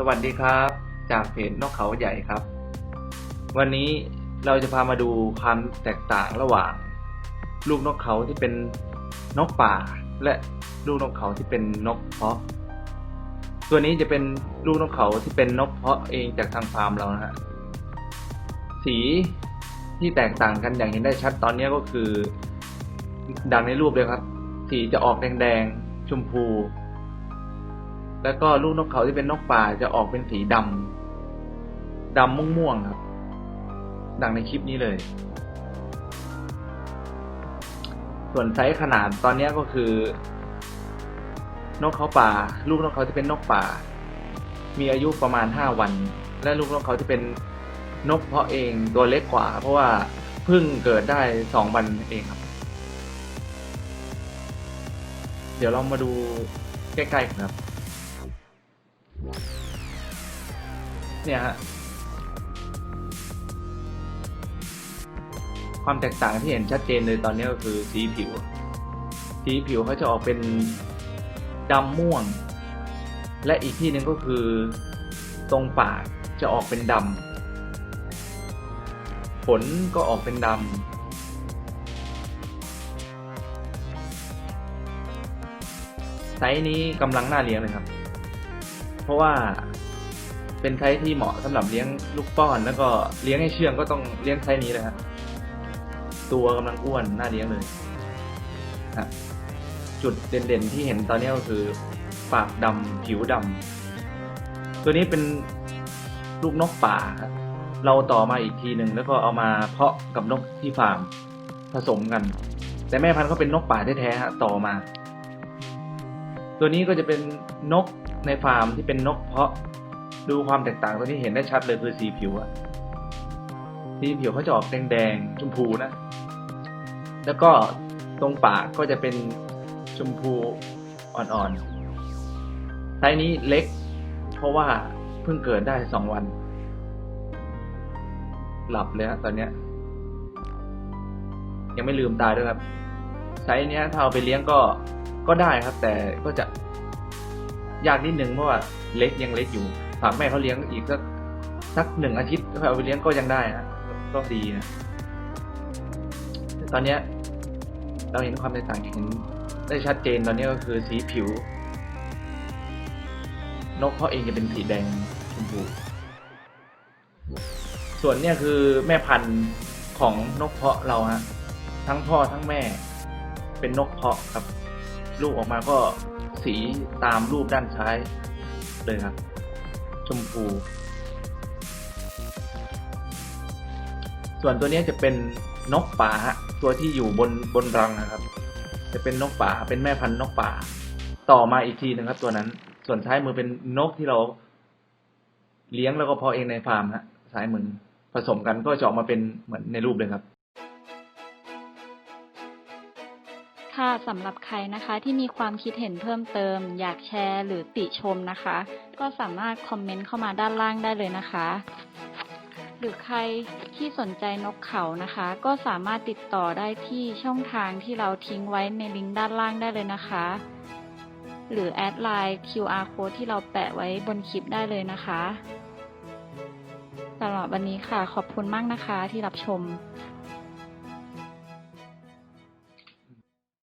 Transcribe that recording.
สวัสดีครับ จากเพจนกเขาใหญ่ครับ วันนี้เราจะพามาดูความแตกต่างระหว่าง ลูกนกเขาที่เป็นนกป่า และลูกนกเขาที่เป็นนกเพาะ ตัวนี้จะเป็นลูกนกเขาที่เป็นนกเพาะเองจากทางฟาร์มเรานะฮะสีที่แตกต่างกันอย่างเห็นได้ชัดตอนนี้ก็คือ ดังในรูปเลยครับ สีจะออกแดงๆชมพู แล้วก็ลูกนกเขาที่เป็นนกป่าจะออกเป็นสีดำดำม่วงๆครับ ดังในคลิปนี้เลย ส่วนไซส์ขนาดตอนนี้ก็คือ นกเขาป่า ลูกนกเขาที่เป็นนกป่า มีอายุประมาณห้าวัน และลูกนกเขาที่เป็นนกเพาะเองตัวเล็กกว่า เพราะว่าเพิ่งเกิดได้สองวันเองครับ เดี๋ยวเรามาดูใกล้ๆครับ เนี่ยฮะความแตกต่างที่เห็นชัดเจนเลยตอนนี้ก็คือสีผิว สีผิวเขาจะออกเป็นดำม่วง และอีกที่หนึ่งก็คือตรงปากจะออกเป็นดำผลก็ออกเป็นดำไซส์นี้กำลังน่าเลี้ยงเลยครับ เพราะว่าเป็นไซส์ที่เหมาะสำหรับเลี้ยงลูกป้อน แล้วก็เลี้ยงให้เชื่องก็ต้องเลี้ยงไซส์นี้เลยครับตัวกำลังอ้วนน่าเลี้ยงเลยฮะจุดเด่นๆที่เห็นตอนนี้ก็คือ ปากดำผิวดำตัวนี้เป็นลูกนกป่าครับเราต่อมาอีกทีหนึ่งแล้วก็เอามาเพาะกับนกที่ฟาร์มผสมกัน แต่แม่พันธุ์เขาเป็นนกป่าแท้ๆฮะต่อมา ตัวนี้ก็จะเป็นนก ในฟาร์มที่เป็นนกเพาะ ดูความแตกต่างตัวนี้เห็นได้ชัดเลยคือสีผิวอะสีผิวเขาจะออกแดงๆชมพูนะ แล้วก็ตรงปากก็จะเป็นชมพูอ่อนๆไซส์นี้เล็ก เพราะว่าเพิ่งเกิดได้สองวัน หลับเลยฮะตอนเนี้ย ยังไม่ลืมตาด้วยครับไซส์เนี้ยถ้าเอาไปเลี้ยงก็ก็ได้ครับ แต่ก็จะ ยากนิดนึงเพราะว่าเล็กยังเล็กอยู่ฝากแม่เขาเลี้ยงอีกสักสักหนึ่งอาทิตย์เอาไปเลี้ยงก็ยังได้นะก็ดีนะแต่ตอนเนี้ย เราเห็นความแตกต่างเห็นได้ชัดเจนตอนนี้ก็คือสีผิว นกเขาเองจะเป็นสีแดงชมพูส่วนเนี่ยคือแม่พันธุ์ของนกเพาะเราฮะทั้งพ่อทั้งแม่ เป็นนกเพาะครับ ลูกออกมาก็ สีตามรูปด้านซ้ายเลยครับ ชมพู ส่วนตัวนี้จะเป็นนกป่าตัวที่อยู่บนบนรังนะครับ จะเป็นนกป่าเป็นแม่พันธุ์นกป่า ต่อมาอีกทีหนึงครับ ตัวนั้น ส่วนท้ายมือเป็นนกที่เราเลี้ยงแล้วก็เพาะเองในฟาร์มฮะซ้ายมือผสมกันก็จะออกมาเป็นเหมือนในรูปเลยครับ ค่ะสำหรับใครนะคะที่มีความคิดเห็นเพิ่มเติม อยากแชร์หรือติชมนะคะ ก็สามารถคอมเมนต์เข้ามาด้านล่างได้เลยนะคะ หรือใครที่สนใจนกเขานะคะ ก็สามารถติดต่อได้ที่ช่องทางที่เราทิ้งไว้ในลิงก์ด้านล่างได้เลยนะคะ หรือแอดไลน์ QR code ที่เราแปะไว้บนคลิปได้เลยนะคะสำหรับวันนี้ค่ะขอบคุณมากนะคะที่รับชม